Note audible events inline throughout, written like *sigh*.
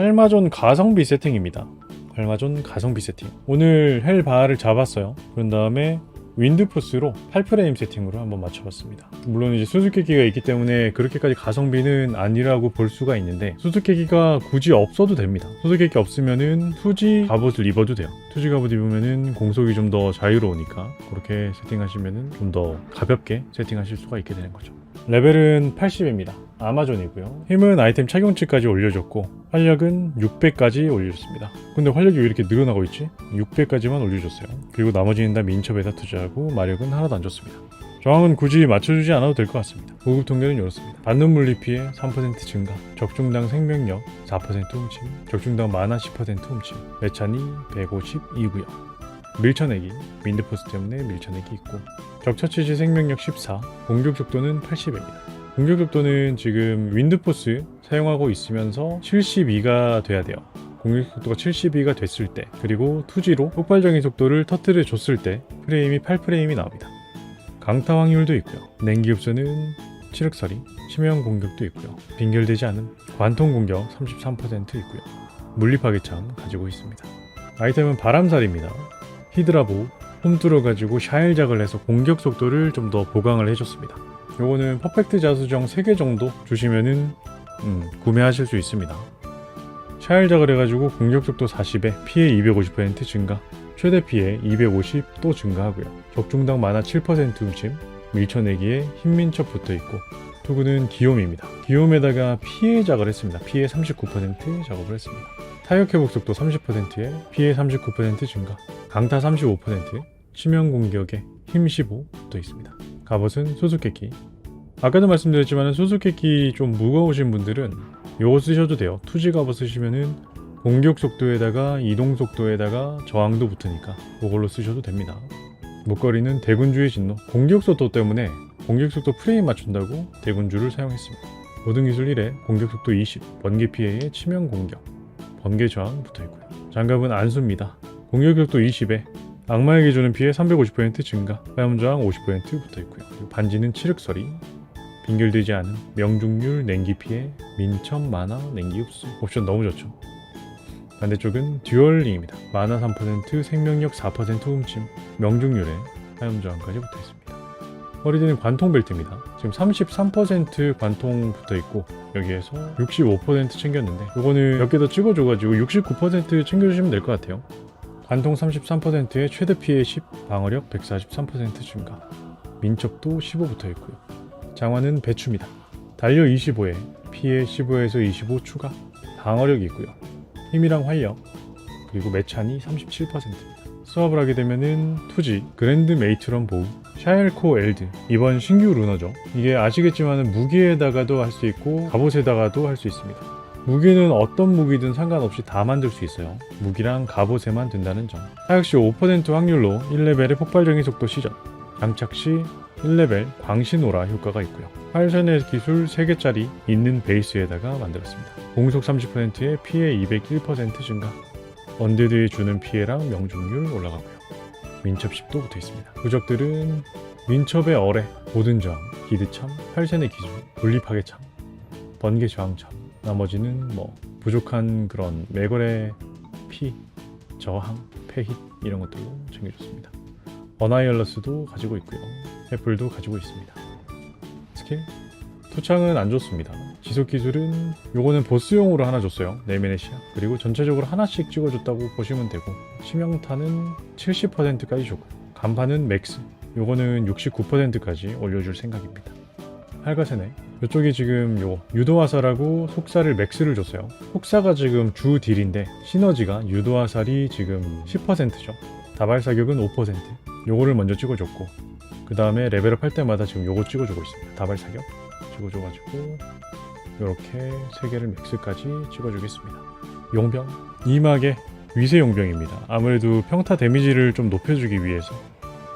헬마존 가성비 세팅입니다. 헬마존 가성비 세팅. 오늘 헬바를 잡았어요. 그런 다음에 윈드포스로 8프레임 세팅으로 한번 맞춰봤습니다. 물론 이제 수수께끼가 있기 때문에 그렇게까지 가성비는 아니라고 볼 수가 있는데 수수께끼가 굳이 없어도 됩니다. 수수께끼 없으면은 투지 갑옷을 입어도 돼요. 투지 갑옷 입으면은 공속이 좀 더 자유로우니까 그렇게 세팅하시면은 좀 더 가볍게 세팅하실 수가 있게 되는 거죠. 레벨은 80입니다. 아마존이고요. 힘은 아이템 착용치까지 올려줬고 활력은 600까지 올려줬습니다. 근데 활력이 왜 이렇게 늘어나고 있지? 600까지만 올려줬어요. 그리고 나머지는 다 민첩에다 투자하고 마력은 하나도 안 줬습니다. 저항은 굳이 맞춰주지 않아도 될 것 같습니다. 고급 통계는 이렇습니다. 받는 물리 피해 3% 증가, 적중당 생명력 4% 훔침, 적중당 만화 10% 훔침, 매찬이 152고요. 밀쳐내기, 윈드포스 때문에 밀쳐내기 있고 적처치시 생명력 14, 공격 속도는 80입니다. 공격 속도는 지금 윈드포스 사용하고 있으면서 72가 돼야 돼요. 공격 속도가 72가 됐을 때 그리고 투지로 폭발적인 속도를 터트려 줬을 때 프레임이 8프레임이 나옵니다. 강타 확률도 있고요. 냉기 흡수는 치륵서리, 치명 공격도 있고요. 빙결되지 않은 관통 공격 33% 있고요. 물리 파괴참 가지고 있습니다. 아이템은 바람살입니다. 히드라보 홈뚫어 가지고 샤일작을 해서 공격 속도를 좀 더 보강을 해줬습니다. 요거는 퍼펙트 자수정 3개 정도 주시면은 음, 구매하실 수 있습니다. 샤일작을 해가지고 공격 속도 40에 피해 250% 증가, 최대 피해 250또 증가하고요. 적중당 만화 7% 훔침, 밀쳐내기에 흰민첩 붙어있고 투구는 기욤입니다. 기욤에다가 피해 작을 했습니다. 피해 39% 작업을 했습니다. 타격 회복 속도 30%에 피해 39% 증가, 강타 35%, 치명 공격에 힘 15 붙어 있습니다. 갑옷은 수수께끼. 아까도 말씀드렸지만 수수께끼 좀 무거우신 분들은 요거 쓰셔도 돼요. 투지 갑옷 쓰시면은 공격 속도에다가 이동 속도에다가 저항도 붙으니까 그걸로 쓰셔도 됩니다. 목걸이는 대군주의 진노. 공격 속도 때문에 공격 속도 프레임 맞춘다고 대군주를 사용했습니다. 모든 기술 1에 공격 속도 20, 번개 피해에 치명 공격, 번개 저항 붙어 있고요. 장갑은 안수입니다. 공격 속도 20에 악마에게 주는 피해 350% 증가, 화염 저항 50% 붙어 있고요. 그리고 반지는 치륵서리, 빙결되지 않은 명중률 냉기 피해, 민첩 만화 냉기 흡수. 옵션 너무 좋죠. 반대쪽은 듀얼링입니다. 만화 3%, 생명력 4% 훔침, 명중률에 화염 저항까지 붙어 있습니다. 허리띠는 관통 벨트입니다. 지금 33% 관통 붙어 있고 여기에서 65% 챙겼는데 이거는 몇 개 더 찍어줘가지고 69% 챙겨주시면 될 것 같아요. 관통 33%에 최대 피해 10, 방어력 143% 증가, 민첩도 15 붙어 있고요. 장화는 배추입니다. 달려 25에 피해 15에서 25 추가, 방어력이 있고요. 힘이랑 활력, 그리고 매찬이 37%입니다. 수업을 하게 되면은 투지, 그랜드 메이트런 보우, 샤일코 엘드 이번 신규 루너죠. 이게 아시겠지만 무기에다가도 할 수 있고 갑옷에다가도 할 수 있습니다. 무기는 어떤 무기든 상관없이 다 만들 수 있어요. 무기랑 갑옷에만 든다는 점. 사격 시5% 확률로 1레벨의 폭발적인 속도 시전, 장착 시 1레벨 광신오라 효과가 있고요. 활선의 기술 3개짜리 있는 베이스에다가 만들었습니다. 공속 30%에 피해 201% 증가, 언데드에 주는 피해랑 명중률 올라가고요. 민첩 10도 붙어 있습니다. 부적들은 민첩의 어뢰, 모든 저항, 기드참, 활선의 기술, 분리파괴 참, 번개 저항 참, 나머지는 뭐 부족한 그런 매걸의 피, 저항, 폐힛 이런 것들로 챙겨줬습니다. 어나이얼러스도 가지고 있고요. 애플도 가지고 있습니다. 스킬 투창은 안 좋습니다. 지속 기술은 요거는 보스용으로 하나 줬어요. 네메네시아. 그리고 전체적으로 하나씩 찍어줬다고 보시면 되고 치명타는 70%까지 줬고 간판은 맥스. 요거는 69%까지 올려줄 생각입니다. 할가세네. 이쪽이 지금 요 유도화살하고 속살을 맥스를 줬어요. 속사가 지금 주 딜인데 시너지가 유도화살이 지금 10%죠. 다발 사격은 5%. 요거를 먼저 찍어줬고 그 다음에 레벨업 할 때마다 지금 요거 찍어주고 있습니다. 다발 사격 찍어줘가지고 이렇게 세 개를 맥스까지 찍어주겠습니다. 용병 이막의 위세 용병입니다. 아무래도 평타 데미지를 좀 높여주기 위해서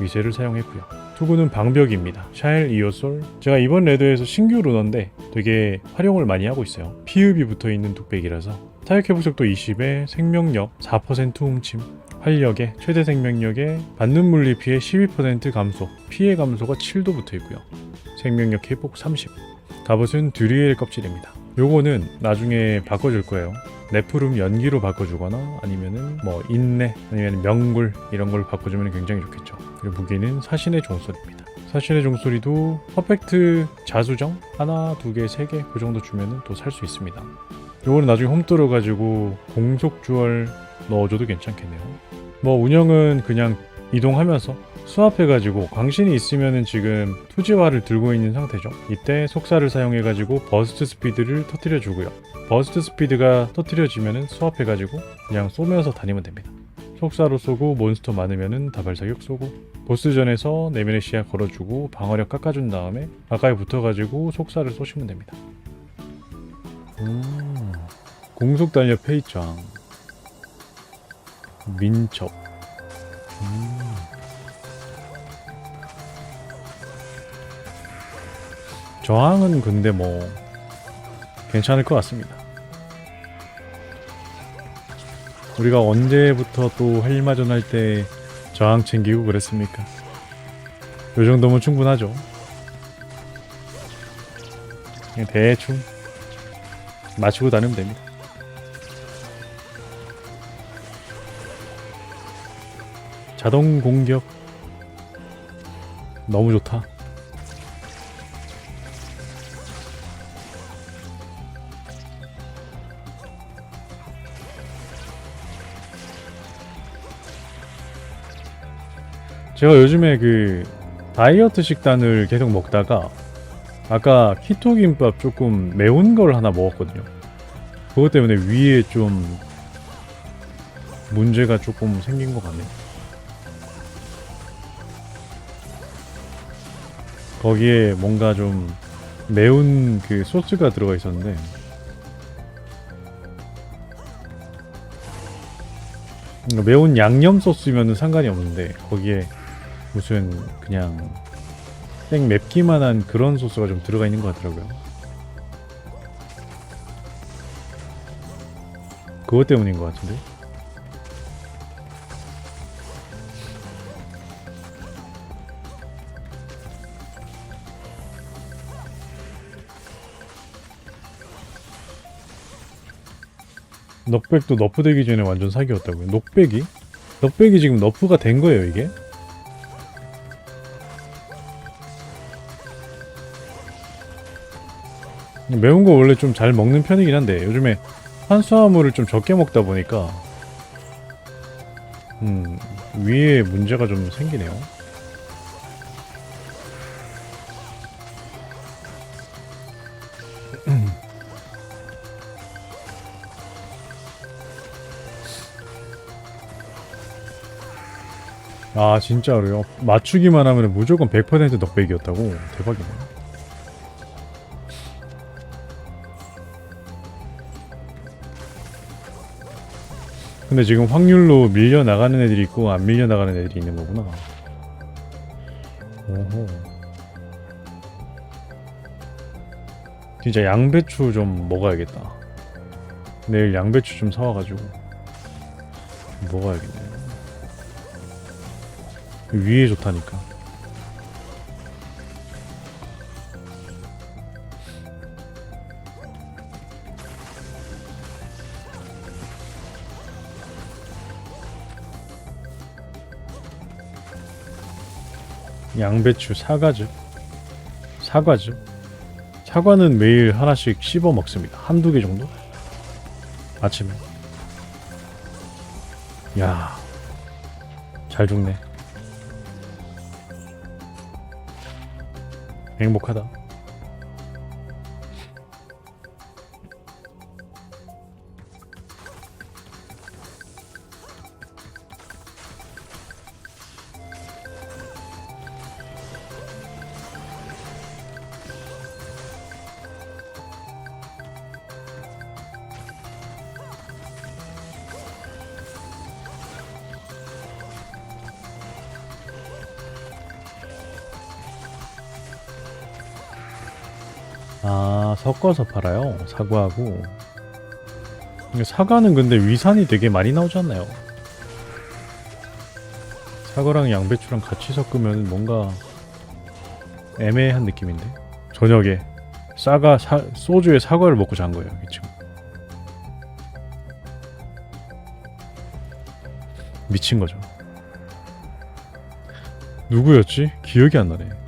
위세를 사용했고요. 투구는 방벽입니다. 샤일 이오솔 제가 이번 레드에서 신규 루너인데 되게 활용을 많이 하고 있어요. 피읍이 붙어있는 뚝배기라서 타격 회복 속도 20에 생명력 4% 훔침 활력에 최대 생명력에 받는 물리 피해 12% 감소 피해 감소가 7도 붙어 있고요. 생명력 회복 30 갑옷은 듀리엘 껍질입니다. 요거는 나중에 바꿔줄 거예요. 네프룸 연기로 바꿔주거나 아니면은 뭐 인내 아니면 명굴 이런 걸 바꿔주면 굉장히 좋겠죠. 그리고 무기는 사신의 종소리입니다. 사신의 종소리도 퍼펙트 자수정 하나, 두 개, 세 개 그 정도 주면은 또 살 수 있습니다. 요거는 나중에 홈 뚫어 가지고 공속 주얼 넣어줘도 괜찮겠네요. 뭐 운영은 그냥 이동하면서 수합해가지고 광신이 있으면은 지금 투지화를 들고 있는 상태죠. 이때 속사를 사용해가지고 버스트 스피드를 터트려 주고요. 버스트 스피드가 터트려지면은 수합해가지고 그냥 쏘면서 다니면 됩니다. 속사로 쏘고 몬스터 많으면은 다발사격 쏘고 보스전에서 내면의 시야 걸어주고 방어력 깎아준 다음에 가까이 붙어가지고 속사를 쏘시면 됩니다. 음, 공속 달려 페이짱 민첩 음. 저항은 근데 뭐 괜찮을 것 같습니다. 우리가 언제부터 또 헬마전 할 때 저항 챙기고 그랬습니까? 요 정도면 충분하죠. 그냥 대충 맞추고 다니면 됩니다. 자동 공격 너무 좋다. 제가 요즘에 그 다이어트 식단을 계속 먹다가 아까 키토 김밥 조금 매운 걸 하나 먹었거든요. 그것 때문에 위에 좀 문제가 조금 생긴 것 같네요. 거기에 뭔가 좀 매운 그 소스가 들어가 있었는데 매운 양념 소스면 상관이 없는데 거기에 무슨 그냥 생 맵기만 한 그런 소스가 좀 들어가 있는 것 같더라고요. 그것 때문인 것 같은데. 넉백도 너프되기 전에 완전 사기였다고요. 녹백이? 넉백이 지금 너프가 된 거예요, 이게? 매운 거 원래 좀 잘 먹는 편이긴 한데 요즘에 탄수화물을 좀 적게 먹다 보니까 음 위에 문제가 좀 생기네요. *clears throat* 아 진짜로요? 맞추기만 하면 무조건 100% 넉백이었다고? 대박이네. 근데 지금 확률로 밀려 나가는 애들이 있고 안 밀려 나가는 애들이 있는 거구나. 오호. 진짜 양배추 좀 먹어야겠다. 내일 양배추 좀 사와가지고 먹어야겠네. 위에 좋다니까. 양배추, 사과즙, 사과즙. 사과는 매일 하나씩 씹어 먹습니다. 한두 개 정도? 아침에. 야, 잘 죽네. 행복하다. 아 섞어서 팔아요? 사과하고. 사과는 근데 위산이 되게 많이 나오지 않나요? 사과랑 양배추랑 같이 섞으면 뭔가 애매한 느낌인데? 저녁에 사과 사, 소주에 사과를 먹고 잔 거예요 지금 미친 거죠. 누구였지? 기억이 안 나네.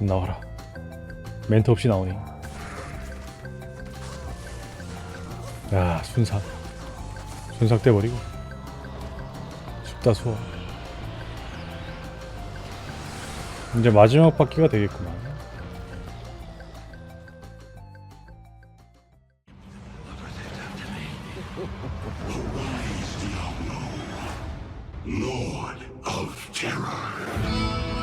나와라. 멘트 없이 나오니. 야 순삭. 순삭 돼버리고. 춥다 수워 이제 마지막 바퀴가 되겠구만. Lord of Terror.